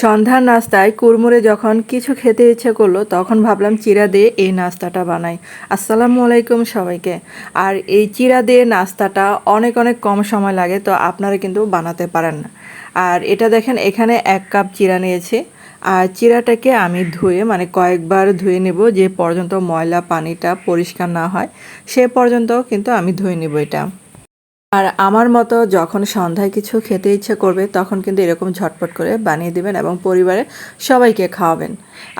সন্ধ্যার নাস্তায় কুরমুরে যখন কিছু খেতে ইচ্ছে করল, তখন ভাবলাম চিরা দিয়ে এই নাস্তাটা বানাই। আসসালামু আলাইকুম সবাইকে। আর এই চিরা দিয়ে নাস্তাটা অনেক অনেক কম সময় লাগে, তো আপনারা কিন্তু বানাতে পারেন না। আর এটা দেখেন, এখানে এক কাপ চিরা নিয়েছি। আর চিরাটাকে আমি ধুয়ে মানে কয়েকবার ধুয়ে নেব, যে পর্যন্ত ময়লা পানিটা পরিষ্কার না হয়, সে পর্যন্ত কিন্তু আমি ধুয়ে নেব এটা। আর আমার মতো যখন সন্ধ্যায় কিছু খেতে ইচ্ছে করবে, তখন কিন্তু এরকম ঝটপট করে বানিয়ে দিবেন এবং পরিবারে সবাইকে খাওয়াবেন।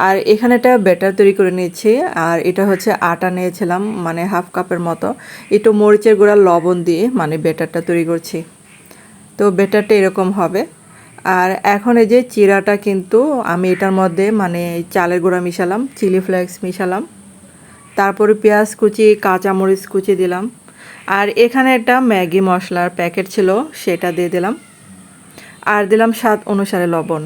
আর এখানে একটা ব্যাটার তৈরি করে নিয়েছি, আর এটা হচ্ছে আটা নিয়েছিলাম মানে হাফ কাপের মতো। একটু মরিচের গুঁড়া, লবণ দিয়ে মানে ব্যাটারটা তৈরি করছি। তো ব্যাটারটা এরকম হবে। আর এখন এই যে চিরাটা কিন্তু আমি এটার মধ্যে মানে চালের গুঁড়া মিশালাম, চিলি ফ্লেক্স মিশালাম। তারপরে পেঁয়াজ কুচি, কাঁচামরিচ কুচি দিলাম। আর এখানে একটা ম্যাগি মশলার প্যাকেট ছিল, সেটা দিয়ে দিলাম। আর দিলাম স্বাদ অনুসারে লবণ।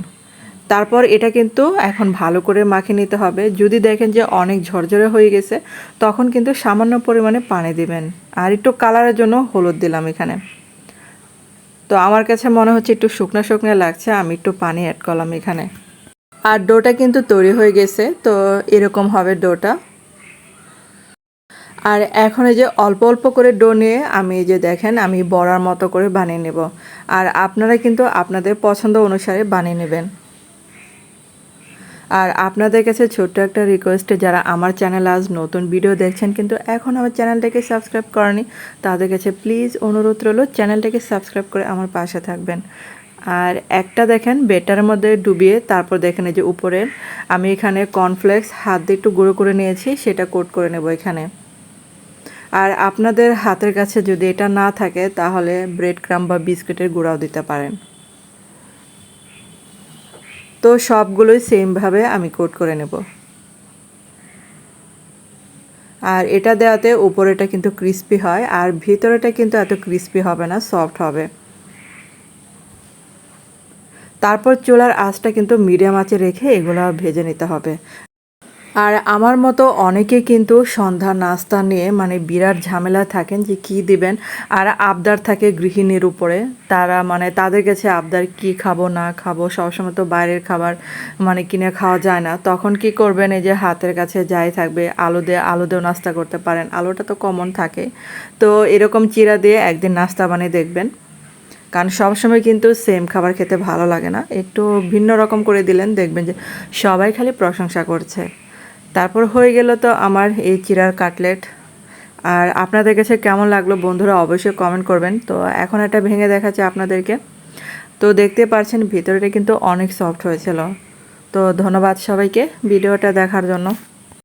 তারপর এটা কিন্তু এখন ভালো করে মাখিয়ে নিতে হবে। যদি দেখেন যে অনেক ঝরঝরে হয়ে গেছে, তখন কিন্তু সামান্য পরিমাণে পানি দিবেন। আর একটু কালারের জন্য হলুদ দিলাম এখানে। তো আমার কাছে মনে হচ্ছে একটু শুকনো শুকনো লাগছে, আমি একটু পানি অ্যাড করলাম এখানে। আর ডোটা কিন্তু তৈরি হয়ে গেছে, তো এরকম হবে ডোটা। আর এখন এই যে অল্প অল্প করে ডো নিয়ে আমি এই যে দেখেন, আমি বড়ার মতো করে বানিয়ে নেব। আর আপনারা কিন্তু আপনাদের পছন্দ অনুসারে বানিয়ে নেবেন। আর আপনাদের কাছে ছোট্ট একটা রিকোয়েস্টে যারা আমার চ্যানেল আজ নতুন ভিডিও দেখছেন কিন্তু এখন আমার চ্যানেলটাকে সাবস্ক্রাইব করেনি, তাদের কাছে প্লিজ অনুরোধ রইল চ্যানেলটাকে সাবস্ক্রাইব করে আমার পাশে থাকবেন। আর একটা দেখেন বেটারের মধ্যে ডুবিয়ে তারপর দেখেন এই যে উপরে, আমি এখানে কর্নফ্লেক্স হাত দিয়ে একটু গুঁড়ো করে নিয়েছি, সেটা কোট করে নেব এখানে। আর আপনাদের হাতের কাছে যদি এটা না থাকে, তাহলে ব্রেড ক্রাম বা বিস্কুটের গুঁড়াও দিতে পারেন। তো সবগুলোই সেমভাবে আমি কোট করে নেব। আর এটা দেওয়াতে উপরেটা কিন্তু ক্রিস্পি হয়, আর ভিতরেটা কিন্তু এত ক্রিস্পি হবে না সফট হবে। তারপর চুলার আঁচটা কিন্তু মিডিয়াম আঁচে রেখে এগুলো ভেজে নিতে হবে। আর আমার মতো অনেকে কিন্তু সন্ধ্যা নাস্তা নিয়ে মানে বিরাট ঝামেলা থাকেন যে কি দিবেন, আর আবদার থাকে গৃহিণীর উপরে। তারা মানে তাদের কাছে আবদার, কি খাব, না খাব, সবসময় তো বাইরের খাবার মানে কিনে খাওয়া যায় না। তখন কি করবেন, এই যে হাতের কাছে যাই থাকবে, আলু দিয়ে আলু দিয়েও নাস্তা করতে পারেন। আলুটা তো কমন থাকে। তো এরকম চিরা দিয়ে একদিন নাস্তা বানিয়ে দেখবেন। কারণ সবসময় কিন্তু সেম খাবার খেতে ভালো লাগে না। একটু ভিন্ন রকম করে দিলেন, দেখবেন যে সবাই খালি প্রশংসা করছে। তারপর হয়ে গেল তো আমার এই চিরার কাটলেট। আর আপনাদের কাছে কেমন লাগল বন্ধুরা অবশ্যই কমেন্ট করবেন। তো এখন এটা ভেঙে দেখাচ্ছে আপনাদেরকে। তো দেখতে পাচ্ছেন ভিতরেটা কিন্তু অনেক সফট হয়েছিল। তো ধন্যবাদ সবাইকে ভিডিওটা দেখার জন্য।